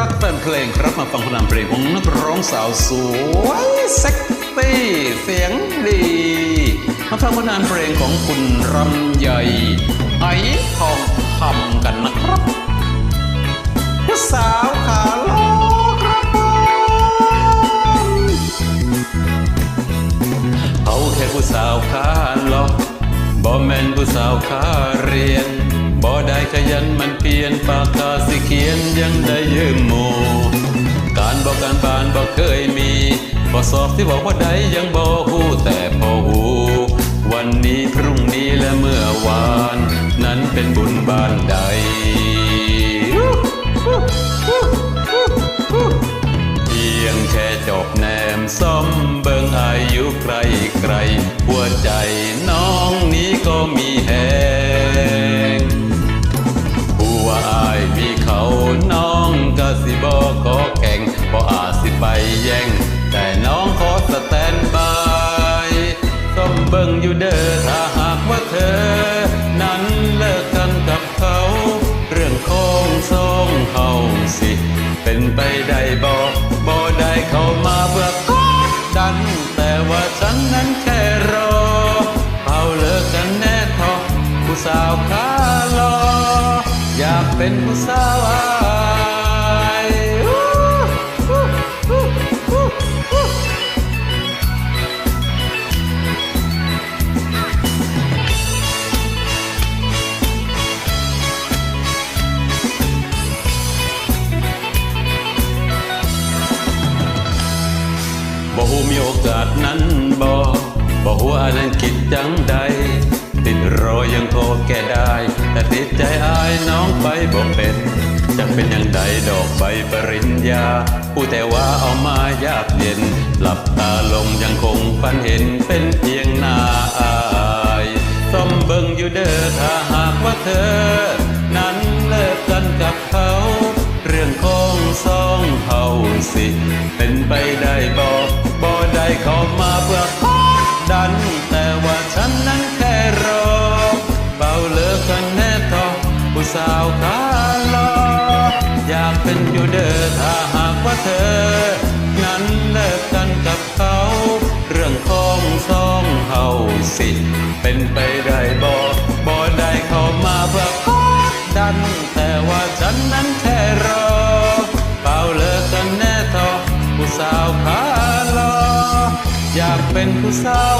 รักแฟนเพลงครับมาฟังผลงานเพลงของนักร้องสาวสวยเซ็กซี่เสียงดี มาฟังผลงานเพลงของคุณรำใหญ่ไอทองคำกันนะครับผู้สาวขาลครับเอาแค่ผู้สาวขาหลอกบ่แม่นผู้สาวขาเรียน ยันมันเปลี่ยนปากกาสิเขียนยังได้ยืมหมู่การบอกการบานบ่เคยมีบ่สอบที่บอกว่าใดยังบ่ฮู้แต่พอฮู้วันนี้พรุ่งนี้และเมื่อวาน นั้นเป็นบุญบ้านใดเพียงแค่จบแนมซ้อมเบิ่งอายุใครใครหัวใจน้องนี้ก็มี เขาน้องก็สิบอกขอแข่งบ่อาจสิไปแย่ง แต่น้องขอสแตนบายซ้อมเบิ่งอยู่เด้อถ้าหากว่าเธอ นั้นเลิกกันกับเขา เรื่องของสองเฮาสิ เป็นไปได้บอกบ่ได้เขามาเพื่อกดดัน แต่ว่าฉันนั้นแค่รอเอาเลิกกันแน่ทอผู้สาวขา เป็นผู้สาวอายอู้อู้อู้อู้อู้บ่ฮู้มีโอกาสนั้นบ่บ่ฮู้อันนั้นคิดจังใด ติดรอยังพอแก้ได้ แต่ติดใจอายน้องไปบ่เป็นจักเป็นอย่างใดดอกใบปริญญาผู้แต่ว่าเอามายากเย็น หลับตาลงยังคงฝันเห็นเป็นเพียงหน้าอายซ่อมเบิ่งอยู่เด้อถ้าหากว่าเธอ นั้นเลิกกันกับเขา เรื่องของสองเฮาสิ เป็นไปได้บอกบ่ได้เข้ามาเพื่อดันแต่ว่า สาวขาลออยากเป็นอยู่เด้อถ้าหากว่าเธอ นั้นเลิกกันกับเขา เรื่องของสองเฮาสิ เป็นไปได้บอกบ่ได้เข้ามาเพื่อกดดัน แต่ว่าฉันนั้นแค่รอ เปล่าเลิกกันแน่ทอผู้สาวขาลออยากเป็นผู้สาว